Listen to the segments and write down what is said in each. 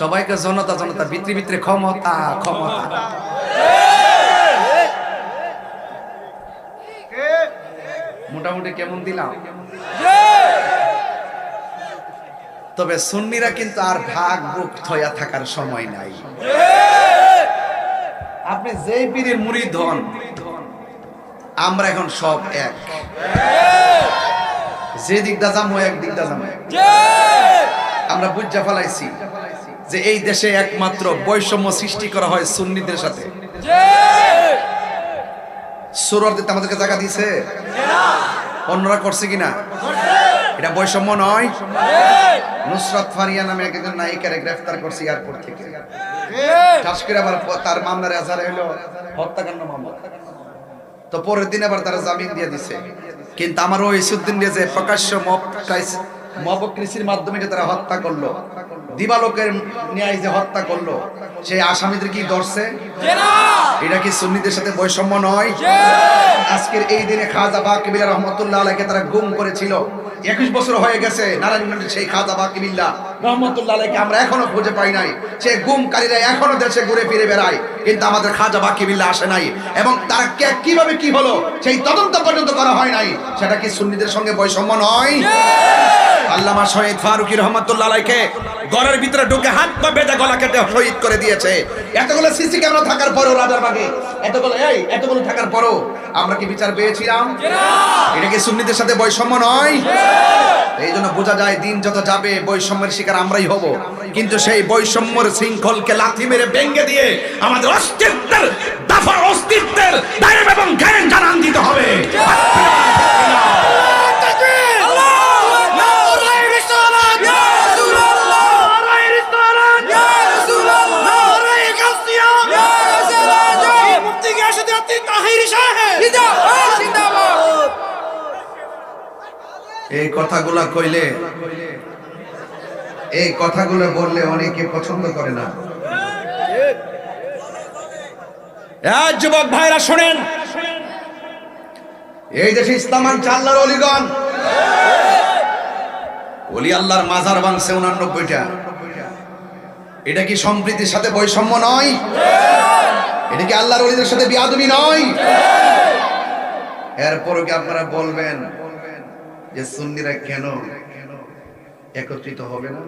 সবাইকে জনতা জনতা, ভিতরে ভিতরে ক্ষমতা ক্ষমতা। মোটামুটি কেমন দিলাম? তবে সুন্নিরা কিন্তু আর ভাগ বুক থয়া থাকার সময় নাই। আপনি যেই পীরের মুড়ি ধন, আমরা এখন সব এক। যে দিকটা যাব এক দিকটা যাব। আমরা বুঝা ফেলাইছি যে এই দেশে একমাত্র বৈষম্য সৃষ্টি করা হয় সুন্নিদের সাথে। সুরর দিতে আমাদেরকে জায়গা দিছে অন্যরা করছে কিনা? এটা বৈষম্য নয়। নুসরাত ফারিয়া নামে একজন নায়িকারে গ্রেফতার করছে এয়ারপোর্ট থেকে। ঠাস করে আবার তার মামলার আজারে হলো হত্যাকাণ্ড মামলা। তো পরের দিন আবার তারা জামিন দিয়ে দিছে। কিন্তু আমার ওই ইসুদ্দিন রেজে যে প্রকাশ্য মবকৃষির মাধ্যমে যে তারা হত্যা করল। দিবালোকের ন্যায় যে হত্যা করল সেই আসামিদের কি ধরছে? এটা কি সুন্নিদের সাথে বৈষম্য নয়? আজকের এই দিনে খাজা বাকিবিল্লা রহমতুল্লাহ আলাইকে তারা গুম করেছিল। একুশ বছর হয়ে গেছে, নারায়ণগঞ্জের সেই খাজা বাকিবিল্লা রহমতুল্লাহ আলাইকে আমরা এখনও খুঁজে পাই নাই। সে গুমকারীরা এখনও দেশে ঘুরে ফিরে বেড়ায়, কিন্তু আমাদের খাজা বাকিবিল্লা আসে নাই। এবং তারা কে- কীভাবে কি হলো, সেই তদন্ত পর্যন্ত করা হয় নাই, সেটা কি সুন্নিদের সঙ্গে বৈষম্য নয়? আল্লামা শহীদ ফারুকি রহমতুল্লাহ আলাইকে ঘরের ভিতরে ঢুকে হাত পা বেঁধে গলা কেটে শহীদ করে দিয়েছে। এতগুলো সিসি ক্যামেরা থাকার পরও রাজার বাগে এতগুলো এই এতগুলো থাকার পরও আমরা কি বিচার পেয়েছিলাম? এটা কি সুন্নিদের সাথে বৈষম্য নয়? এই জন্য বোঝা যায় দিন যত যাবে বৈষম্যের শিকার আমরাই হব। কিন্তু সেই বৈষম্যের শৃঙ্খলকে লাথি মেরে ভেঙে দিয়ে আমাদের অস্তিত্বের দাফা অস্তিত্বের দায়েম এবং কথাগুলা কইলে এই কথাগুলো বললে অনেকে পছন্দ করে না। যুবক ভাইরা শোনেন। এই দেশে ইসলাম আনছে আল্লাহর অলিগণ। অলি আল্লাহর মাজার ভাঙছে উনানব্বইটা। এটা কি সম্প্রীতির সাথে বৈষম্য নয়? এটা কি আল্লাহর অলিদের সাথে বিয়াদবি নয়? এরপরও কি আপনারা বলবেন যে সুন্নিরা কেন একত্রিত হবে না?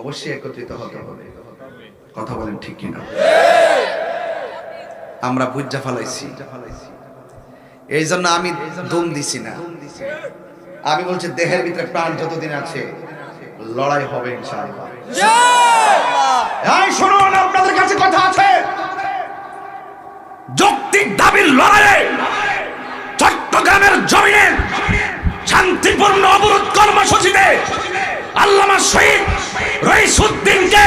অবশ্যই একত্রিত হতে হবে। কথা বলেন ঠিক কিনা? আমরা বুঝা ফেলাইছি। এই জন্য আমি দম দিছি না। আমি বলছি দেহের ভিতরে প্রাণ যতদিন আছে, লড়াই হবে ইনশাআল্লাহ। শুনুন, আপনাদের কাছে কথা আছে। যৌক্তিক দাবির লড়াইয়ে চট্টগ্রামের জমিনে শান্তিপূর্ণ অবরোধ কর্মসূচিতে আল্লামা শহীদ রইসুদ্দিনকে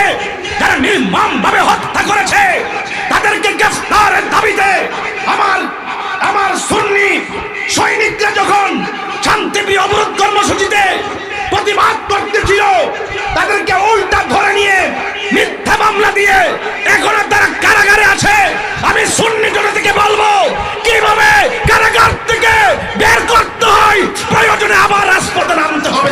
যারা নির্মম ভাবে হত্যা করেছে, তাদেরকে গ্রেফতারের দাবিতে আমার আমার সুন্নি সৈনিকরা যখন শান্তিপ্রিয় অবরোধ কর্মসূচিতে প্রতিবাদ করতেছিল, তাদেরকে উল্টা ধরে নিয়ে মিথ্যা মামলা দিয়ে এখনও তারা কারাগারে আছে। আমি সুন্নি জনতাকে বলব, কীভাবে কারাগার থেকে বের করতে হয়? প্রয়োজনে আবার রাজপথে নামতে হবে।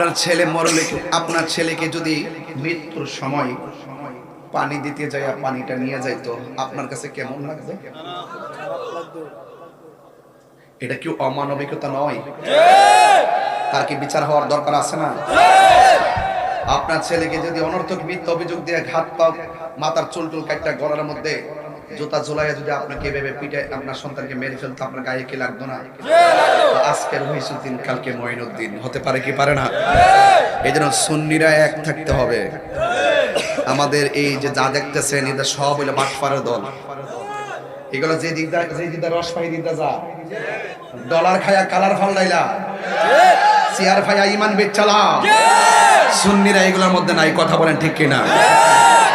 আপনার ছেলে মরলে আপনার ছেলেকে যদি মৃত্যুর সময় পানি দিতে যায় পানিটা নিয়ে যাইতো, আপনার কাছে কেমন লাগবে? এটা কি অমানবিকতা নয়? তার কি বিচার হওয়ার দরকার আছে না? আপনার ছেলেকে যদি অনর্থক মিথ্যা অভিযোগ দিয়ে ঘাত পাও, মাথার চুল টুল কাটটা গলার মধ্যে, জুতা ঝুলাইয়া যদি আপনাকে ভেবে পিঠে আপনার সন্তানকে মেরে ফেলতো আপনার গায়ে কি লাগতো না? তো আজকের মহিষুদ্দিন কালকে মঈনুদ্দিন। হতে পারে কি পারে না? এই জন্য সুন্নিরা এক থাকতে হবে। আমাদের এই যে যা দেখতেছেন এটা সব হইল বাটপাড়ার দল। এগুলো যে দিকটা যে দিকটা রস পাই দিকটা যা। ডলার খায়া কালার ফাল্লাইলা চেয়ার ফাইয়া ইমান বেচালা সুন্নিরা এগুলোর মধ্যে নাই, কথা বলেন ঠিক কিনা?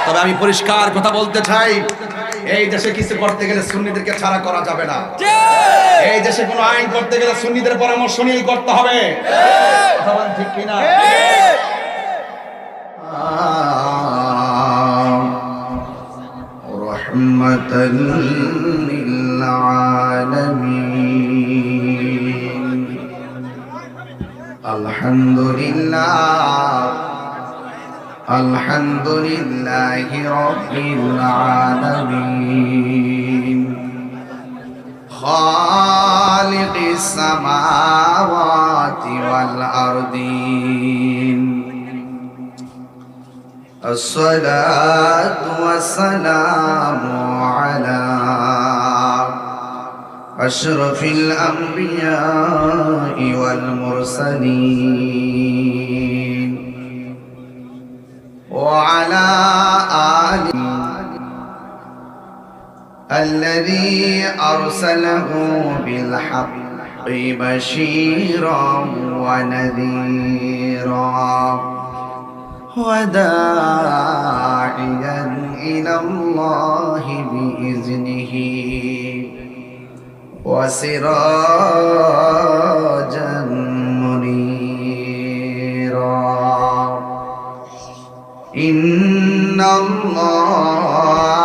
তবে আমি পরিষ্কার কথা বলতে চাই এই দেশে কিছু করতে গেলে সুন্নিদেরকে ছাড়া করা যাবে না এই দেশে কোনো আইন করতে গেলে সুন্নিদের পরামর্শ নিয়েই করতে হবে কথা বলেন ঠিক কিনা رحمة للعالمين الحمد لله الحمد لله رب العالمين خالق السماوات والأرضين الصلاة والسلام على أشرف الأنبياء والمرسلين. الذي أرسله بالحق بشيرا ونذيرا وداعيا إلى الله بإذنه وسراجا منيرا. إن الله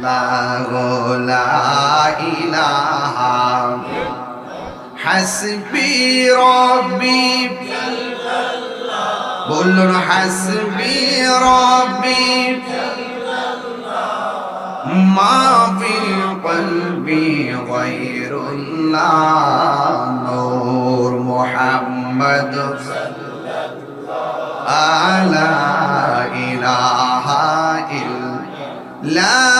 لا لا إله حسبي ربي بقول حسبي ربي ما في قلبي غير الله نور محمد لا إله إلا الله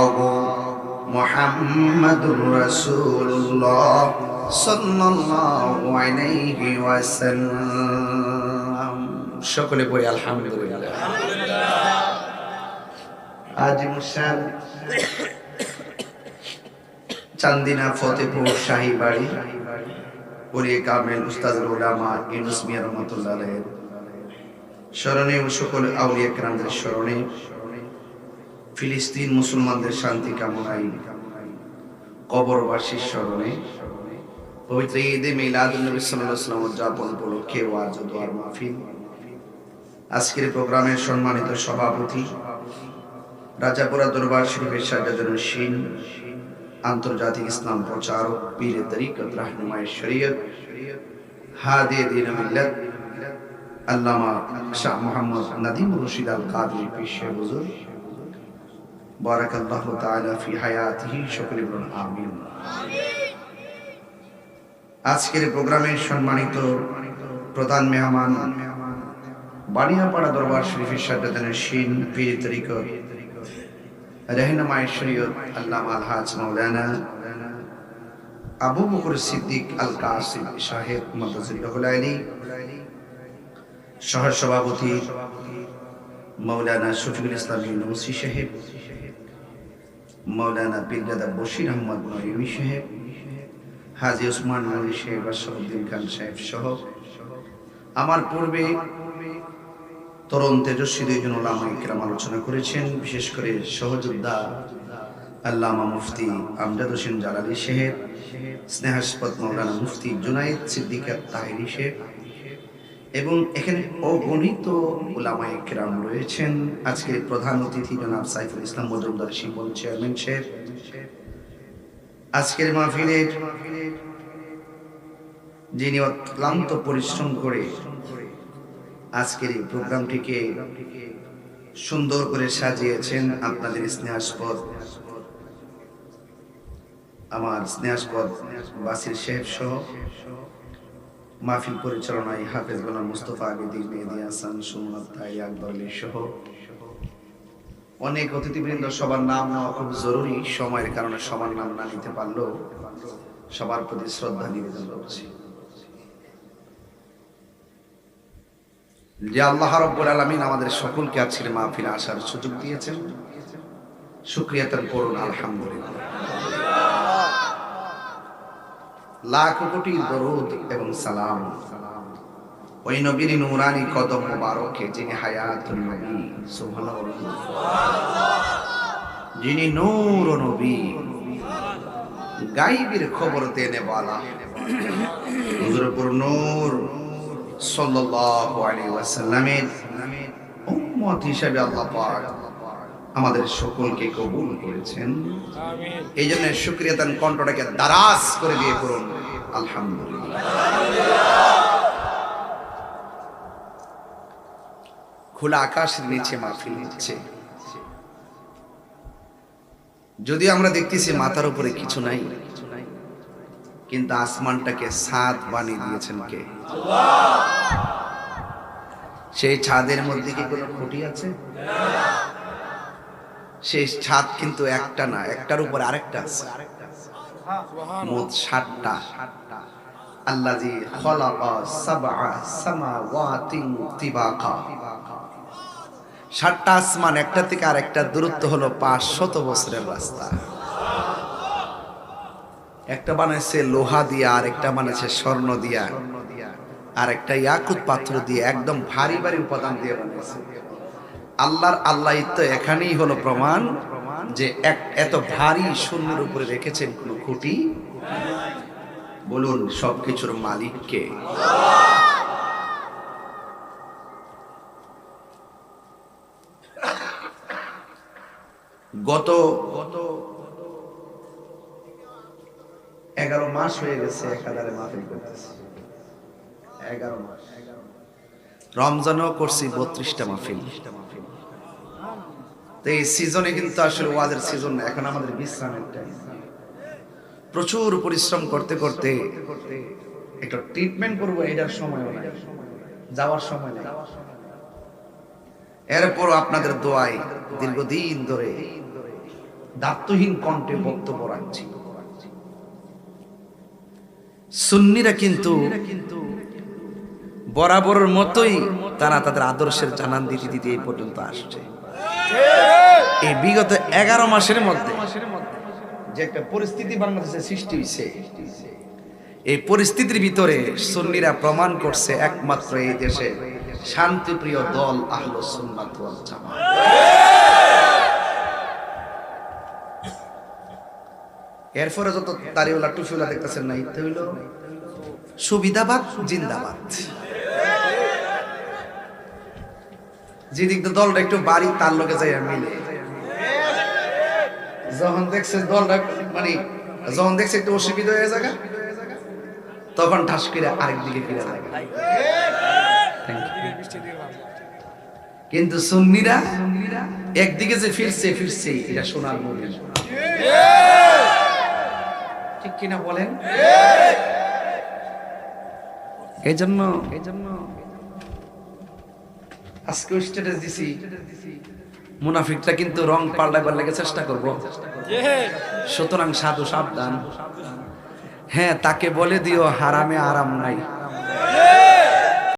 মুহাম্মাদুর রাসূলুল্লাহ সাল্লাল্লাহু আলাইহি ওয়াসাল্লাম সকলে বলি আলহামদুলিল্লাহ। আজ মুশাল চান্দিনা ফতেপুর শাহী বাড়ি পরে কামেল উস্তাদুল উলামা ইউনুস মিয়া রহমাতুল্লাহ আলাইহির স্মরণে ও সকল আউলিয়া কেরামদের স্মরণে ফিলিস্তিন মুসলমানদের শান্তি কামনায় কবরবাসীর স্মরণে পবিত্র ঈদে মিলাদুল নবী সাল্লাল্লাহু আলাইহি ওয়াসাল্লাম উদযাপন উপলক্ষে ওয়াজ মাহফিল। আজকের প্রোগ্রামের সম্মানিত সভাপতি রাজাপুরা দরবার শরীফের সাজাজনের শিন আন্তর্জাতিক ইসলাম প্রচারক পীরে তরিকত রাহনুমায় শরীয়ত, হাদে দিন মিল্লাত আল্লামা শাহ মোহাম্মদ নাদিম রশিদ আল কাদরি পেশে হুজুর বারাকাল্লাহু তাআলা ফি হায়াতিহি, সকলে বলুন আমিন। আজকের প্রোগ্রামের সম্মানিত প্রধান মেহমান, বানিয়াপাড়া দরবার শরীফের সাজ্জাদানের শিন পীর তরিকত রেহনামায় শরীয়ত আল্লাহ আলহাজ মৌলানা আবু বকর সিদ্দিক আল কাসিম সাহেব আলী সহ সভাপতি মৌলানা শফিকুল ইসলাম ইউনুসি সাহেব মৌলানা পীরজাদা বশির আহমদ নয়মি সাহেব, হাজি ওসমান মৌলী সাহেব, আশরাফুদ্দিন খান সাহেব সহ আমার পূর্বে তরুণ তেজস্বী দুইজন ওলামা ইকরাম আলোচনা করেছেন, বিশেষ করে সহযোদ্ধা আল্লামা মুফতি আমজাদ হোসেন জালালি সাহেব, স্নেহাস্পদ মৌলানা মুফতি জুনাইদ সিদ্দিকাত তাহিরি সাহেব এবং এখানে অগণিত ওলামা ইকরাম রয়েছেন। আজকের প্রধান অতিথি জনাব সাইফুল ইসলাম মজুমদার শিবল চেয়ারম্যান সাহেব। আজকের মাহফিলের যিনি অক্লান্ত পরিশ্রম করে আজকের এই প্রোগ্রামটিকে সুন্দর করে সাজিয়েছেন আপনাদের স্নেহাস্পদ, আমার স্নেহাস্পদ বাসির শেখ সহ মাহফিল পরিচালনায় হাফেজ গোলাম মুস্তফা আবিদিন মেহেদি হাসান সুমনাথ তাই আকবর আলী সহ অনেক অতিথিবৃন্দ। সবার নাম নেওয়া খুব জরুরি। সময়ের কারণে সবার নাম না নিতে পারলেও সবার প্রতি শ্রদ্ধা নিবেদন করছি। যে আল্লাহ রব্বুল আলমিন আমাদের সকলকে আজকের মাহফিলে আসার সুযোগ দিয়েছেন। শুক্রিয়া তার করুন আলহামদুলিল্লাহ। লাখ কোটি দরুদ এবং সালাম। ওই নবীর নুরানি কদম মুবারকে যিনি হায়াতুল নবী, সুবহানাল্লাহ। যিনি নূর নবী। গাইবের খবর দেনে वाला হুজুরপুর নূর সাল্লাল্লাহু আলাইহি ওয়াসাল্লামের উম্মত হিসেবে আল্লাহ পাক আমাদের সকলকে কবুল করেছেন। এই জন্য শুক্রিয়া তান কণ্ঠটাকে দারাজ করে দিয়ে করুন আলহামদুলিল্লাহ। খোলা আকাশের নিচে মাহফিল হচ্ছে। যদি আমরা দেখতেছি মাথার উপরে কিছু নাই কিন্তু আসমানটাকে সাত বানিয়ে দিয়েছেন কে? সেই ছাদের মধ্যে কি কোনো খুঁটি আছে? সেই ছাদ কিন্তু একটা না, একটার উপর আরেকটা আছে। মোট আল্লাজি খলাকা সাবআ সামাওয়াতিন তিবাকা। আসমান, একটা থেকে আরেকটা দূরত্ব হলো পাঁচ শত বছরের রাস্তা। একটা বানাইছে লোহা দিয়া আর একটা বানাইছে স্বর্ণ দিয়া আর একটা ইয়াকুত পাত্র দিয়ে, একদম ভারী ভারী উপাদান দিয়ে বানাইছে। আল্লাহর আল্লাহ এখানেই হলো প্রমাণ যে এক এত ভারী শূন্যের উপরে রেখেছেন কোন খুঁটি? বলুন সবকিছুর মালিককে গত গত এগারো মাস হয়ে গেছে একাধারে মাহফিল করতেছি। এগারো মাস। রমজানও করছি বত্রিশটা মাহফিল। তো এই সিজনে কিন্তু আসলে ওয়াজের সিজন এখন আমাদের বিশ্রামের টাইম প্রচুর পরিশ্রম করতে করতে একটা ট্রিটমেন্ট করব এটার সময়ও নাই। যাওয়ার সময় এরপর আপনাদের দোয়ায় দীর্ঘদিন ধরে দায়িত্বহীন কণ্ঠে বক্তব্য রাখছি। সুন্নিরা কিন্তু বরাবরের মতোই তারা তাদের আদর্শের জানান দিতে দিতে এই পর্যন্ত আসছে। এই বিগত এগারো মাসের মধ্যে যে একটা পরিস্থিতি বাংলাদেশে সৃষ্টি হয়েছে, এই পরিস্থিতির ভিতরে সুন্নিরা প্রমাণ করছে একমাত্র এই দেশে শান্তিপ্রিয় দল আহল সুন্নাত এরপরে যত দাড়িওয়ালা টুফিওয়ালা দেখতেছেন না ইতে হইল সুবিধাবাদ, জিন্দাবাদ। যেদিক দলটা একটু বাড়ি তার লোকে যাই মিলে। যখন দেখছে দলটা মানে যখন দেখছে একটু অসুবিধা হয়ে যাবে তখন ঠাস করে আরেক দিকে ফিরে যায়। কিন্তু সুন্নিরা একদিকে যে ফিরছে ফিরছে এটা সোনার মনে ঠিক কিনা বলেন? এই জন্য এই জন্য আজকে স্ট্যাটাস দিছি। মুনাফিকটা কিন্তু রং পাল্টাবার লাগে চেষ্টা করব। সুতরাং সাধু সাবধান। হ্যাঁ তাকে বলে দিও, হারামে আরাম নাই।